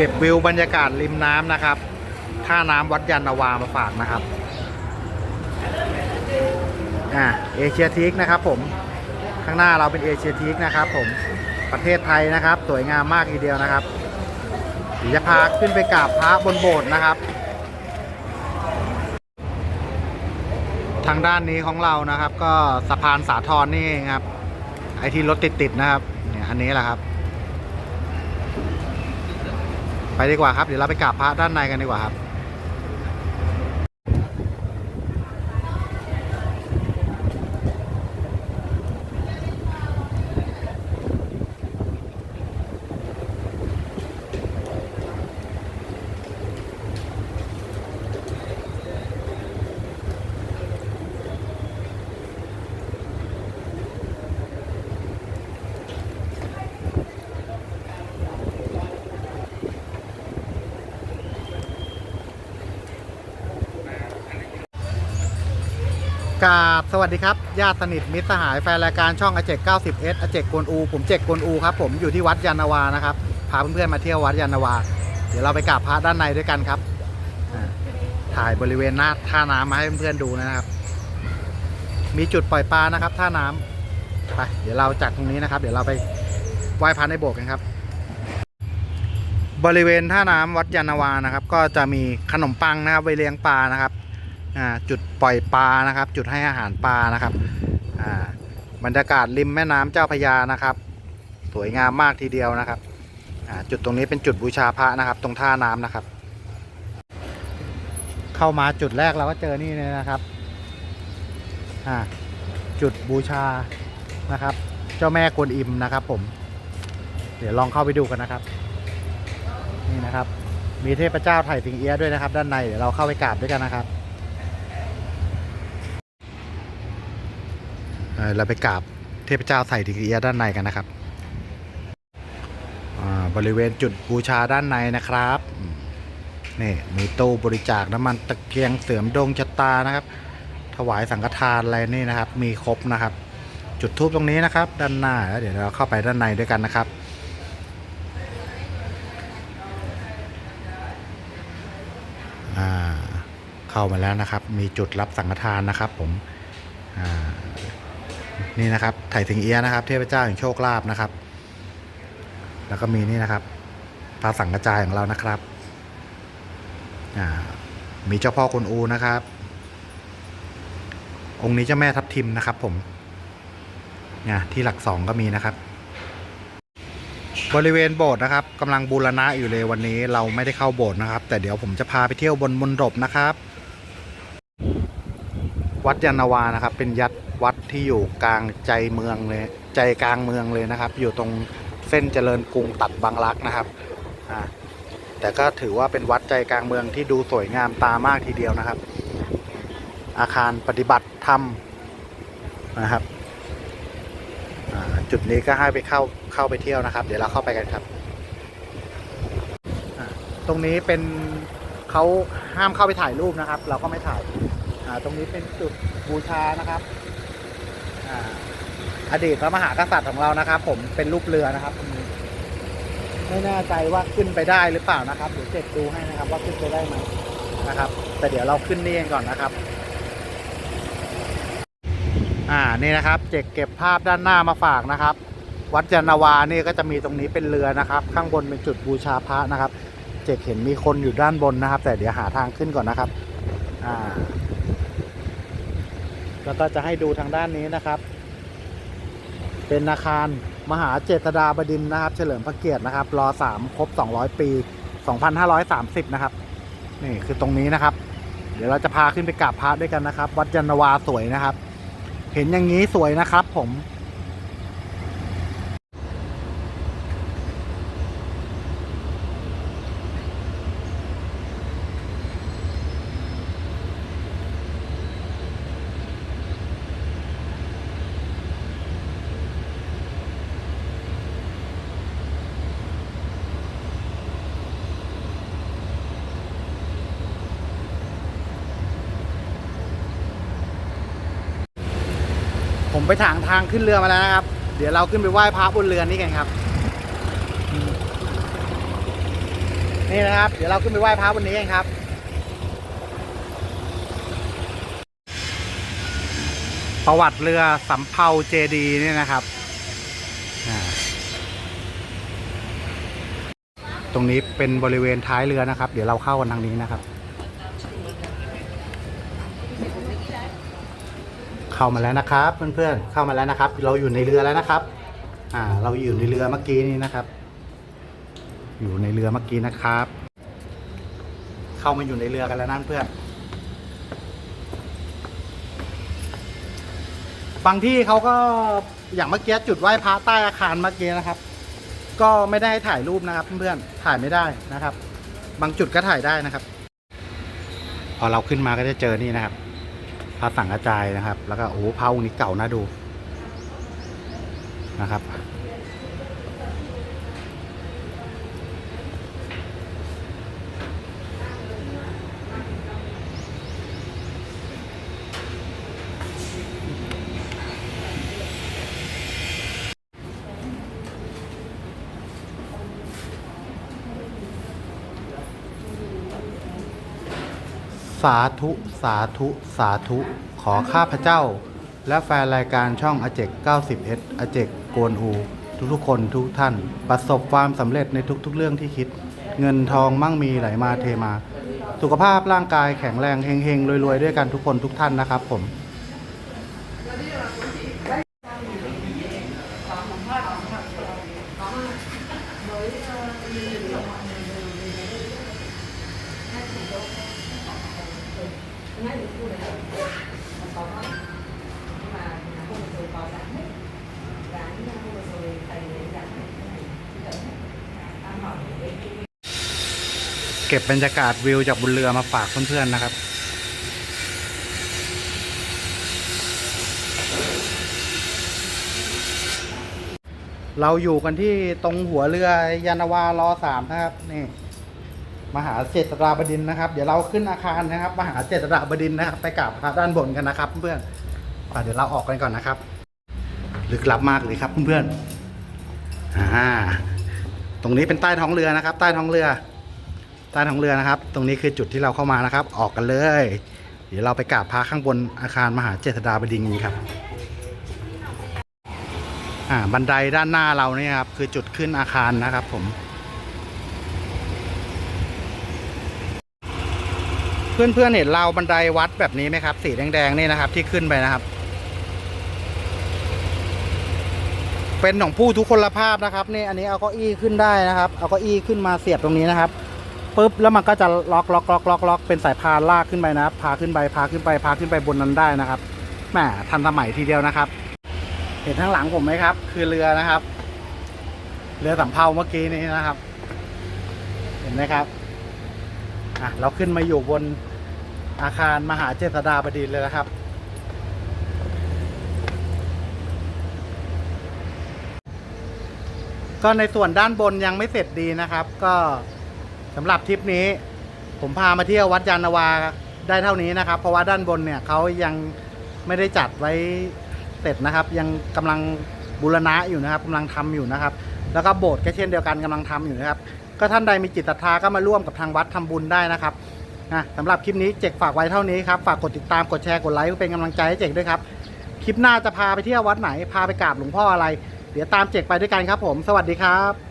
เก็บวิวบรรยากาศริมน้ำนะครับ ท่าน้ำวัดยานนาวามาฝากนะครับ อ่าเอเชียทีกนะครับผม ข้างหน้าเราเป็นเอเชียทีกนะครับผม ประเทศไทยนะครับ สวยงามมากทีเดียวนะครับเดี๋ยวจะพาขึ้นไปกราบพระบนโบสถ์นะครับ ทางด้านนี้ของเรานะครับ ก็สะพานสาทรนี่เองครับ ไอที่รถติดๆนะครับ เนี่ยอันนี้แหละครับ ไปดีกว่าครับ เดี๋ยวเราไปกราบพระด้านในกันดีกว่าครับ กราบสวัสดีครับญาติสนิทมิตรสหายแฟนรายการช่องอเจก 90S อเจกกวนอูผมเจกกวนอูครับผมอยู่ที่วัดยานาวานะครับพาเพื่อนๆมาเที่ยววัดยานาวา เดี๋ยวเราไปกราบพระด้านในด้วยกันครับถ่ายบริเวณหน้าท่าน้ำมาให้เพื่อนๆดูนะครับ มีจุดปล่อยปลานะครับ ท่าน้ำไปเดี๋ยวเราจากตรงนี้นะครับ เดี๋ยวเราไปไหว้พระในโบสถ์กันครับ บริเวณท่าน้ำวัดยานาวานะครับ ก็จะมีขนมปังนะครับไว้เลี้ยงปลานะครับ จุดปล่อยปลานะครับ จุดให้อาหารปลานะครับบรรยากาศริมแม่น้ำเจ้าพยานะครับ สวยงามมากทีเดียวนะครับจุดตรงนี้เป็นจุดบูชาพระนะครับ ตรงท่าน้ำนะครับ เข้ามาจุดแรกเราก็เจอนี่เลยนะครับจุดบูชานะครับ เจ้าแม่กวนอิมนะครับ ผม เดี๋ยวลองเข้าไปดูกันนะครับ นี่นะครับ มีเทพเจ้าไถ่สิงเอียด้วยนะครับ ด้านในเดี๋ยวเราเข้าไปกราบด้วยกันนะครับ เราไปกราบเทพเจ้าไถ่สิงเอียะด้านในกันนะครับบริเวณจุดบูชาด้านในนะครับนี่มีตู้บริจาคน้ำมันตะเกียงเสริมดวงชะตานะครับ ถวายสังฆทานอะไรนี่นะครับ มีครบนะครับ จุดทูบตรงนี้นะครับ ด้านหน้าแล้วเดี๋ยวเราเข้าไปด้านในด้วยกันนะครับเข้ามาแล้วนะครับ มีจุดรับสังฆทานนะครับ ผมอ่า นี่นะครับไถ่สิงเอียะนะครับ เทพเจ้าแห่งโชคลาภนะครับ แล้วก็มีนี่นะครับพระสังฆจายของเรานะครับมีเจ้าพ่อกวนอูนะครับ องค์นี้เจ้าแม่ทับทิมนะครับ ผมเนี่ยที่หลักสองก็มีนะครับ บริเวณโบสถ์นะครับกำลังบูรณะอยู่เลยวันนี้เราไม่ได้เข้าโบสถ์นะครับ แต่เดี๋ยวผมจะพาไปเที่ยวบนมณฑปนะครับ วัดยานาวานะครับ เป็นยัด วัดที่อยู่กลางใจเมืองเลยใจกลางเมืองเลยนะครับ อยู่ตรงเส้นเจริญกรุงตัดบางรักนะครับอ่าแต่ก็ถือว่าเป็นวัดใจกลางเมืองที่ดูสวยงามตามากทีเดียวนะครับ อาคารปฏิบัติธรรมนะครับจุดนี้ก็ให้ไปเข้าเข้าไปเที่ยวนะครับ เดี๋ยวเราเข้าไปกันครับ ตรงนี้เป็นเขาห้ามเข้าไปถ่ายรูปนะครับ เราก็ไม่ถ่ายตรงนี้เป็นจุดบูชานะครับ อดีตพระมหากษัตริย์ของเรานะครับ ผมเป็นรูปเรือนะครับไม่แน่ใจว่าขึ้นไปได้หรือเปล่านะครับเดี๋ยวเจ็ดดูให้นะครับ ว่าขึ้นไปได้ไหมนะครับ แต่เดี๋ยวเราขึ้นนี่กันก่อนนะครับ อ่านี่นะครับเจกเก็บภาพด้านหน้ามาฝากนะครับ วัดยานนาวานี่ก็จะมีตรงนี้เป็นเรือนะครับ ข้างบนเป็นจุดบูชาพระนะครับ เจกเห็นมีคนอยู่ด้านบนนะครับ แต่เดี๋ยวหาทางขึ้นก่อนนะครับ อ่า แล้วก็จะให้ดูทางด้านนี้นะครับ เป็นอาคารมหาเจษฎาบดินนะครับ เฉลิมพระเกียรตินะครับรอสามครบ 200 ปี 2530 นะครับ นี่คือตรงนี้นะครับ เดี๋ยวเราจะพาขึ้นไปกราบพระด้วยกันนะครับ วัดยานวาสวยนะครับ เห็นอย่างนี้สวยนะครับ ผม ผมไปถางทางขึ้นเรือมาแล้วนะครับ เดี๋ยวเราขึ้นไปไหว้พระบนเรือนี่กันครับ นี่นะครับ เดี๋ยวเราขึ้นไปไหว้พระวันนี้กันครับประวัติเรือสำเภาเจดีนี่นะครับ ตรงนี้เป็นบริเวณท้ายเรือนะครับ เดี๋ยวเราเข้ากันทางนี้นะครับ เข้ามาแล้วนะครับเพื่อนๆเข้ามาแล้วนะครับ เราอยู่ในเรือแล้วนะครับ อ่า เราอยู่ในเรือเมื่อกี้นี้นะครับ อยู่ในเรือเมื่อกี้นะครับ เข้ามาอยู่ในเรือกันแล้วนั่นเพื่อนบางที่เขาก็อย่างเมื่อกี้จุดไหว้พระใต้อาคารเมื่อกี้นะครับ ก็ไม่ได้ให้ถ่ายรูปนะครับเพื่อนๆถ่ายไม่ได้นะครับ บางจุดก็ถ่ายได้นะครับ พอเราขึ้นมาก็จะเจอนี่นะครับ พระสังกระจายนะครับ แล้วก็โอ้พระองค์นี้เก่าน่าดูนะครับ สาธุสาธุสาธุ ขอข้าพเจ้า และแฟนรายการช่องอเจก90 s อเจกโกนอูทุกๆคนทุกท่าน ประสบความสำเร็จในทุกๆเรื่องที่คิด เงินทองมั่งมีไหลมาเทมา สุขภาพร่างกายแข็งแรงเฮงๆรวยๆด้วยกันทุกคนทุกท่านนะครับผม ก็บบรรยากาศวิวจากบนเรือมาฝากเพื่อนๆนะครับ เราอยู่กันที่ตรงหัวเรือยานาวารอสามนะครับนี่มหาเจษฎาบดินนะครับ เดี๋ยวเราขึ้นอาคารนะครับ มหาเจษฎาบดินนะครับ ไปกราบพระด้านบนกันนะครับ เพื่อนๆอะเดี๋ยวเราออกกันก่อนนะครับลึกลับมากเลยครับเพื่อนๆอ่าตรงนี้เป็นใต้ท้องเรือนะครับ ใต้ท้องเรือ ใต้ท้องเรือนะครับ ตรงนี้คือจุดที่เราเข้ามานะครับ ออกกันเลย เดี๋ยวเราไปกราบพระข้างบนอาคารมหาเจษฎาบดินทร์ครับอ่าบันไดด้านหน้าเราเนี่ยครับคือจุดขึ้นอาคารนะครับ ผม เพื่อนๆเห็นราวบันไดวัดแบบนี้ไหมครับ สีแดงๆนี่นะครับ ที่ขึ้นไปนะครับ เป็นของผู้ทุกคนภาพนะครับนี่อันนี้เอาเก้าอี้ขึ้นได้นะครับ เอาเก้าอี้ขึ้นมาเสียบตรงนี้นะครับ ปุ๊บแล้วมันก็จะล็อกล็อกล็อกล็อกล็อกเป็นสายพานลากขึ้นไปนะครับพาขึ้นไปพาขึ้นไปพาขึ้นไปบนนั้นได้นะครับแหมทันสมัยทีเดียวนะครับ เห็นข้างหลังผมไหมครับ คือเรือนะครับ เรือสำเภาเมื่อกี้นี้นะครับ เห็นไหมครับอะเราขึ้นมาอยู่บนอาคารมหาเจษฎาบดินเลยนะครับ ก็ในส่วนด้านบนยังไม่เสร็จดีนะครับ ก็ สำหรับทริปนี้ ผมพามาเที่ยววัดยานนาวาได้เท่านี้นะครับ เพราะว่าด้านบนเนี่ยเขายังไม่ได้จัดไว้เสร็จนะครับ ยังกำลังบูรณะอยู่นะครับกำลังทำอยู่นะครับ แล้วก็โบสถ์ก็เช่นเดียวกันกำลังทำอยู่นะครับ ก็ท่านใดมีจิตศรัทธาก็มาร่วมกับทางวัดทำบุญได้นะครับนะสำหรับคลิปนี้เจกฝากไว้เท่านี้ครับ ฝากกดติดตามกดแชร์กดไลค์เพื่อเป็นกำลังใจให้เจกด้วยครับ คลิปหน้าจะพาไปเที่ยววัดไหน พาไปกราบหลวงพ่ออะไร เดี๋ยวตามเจกไปด้วยกันครับผม สวัสดีครับ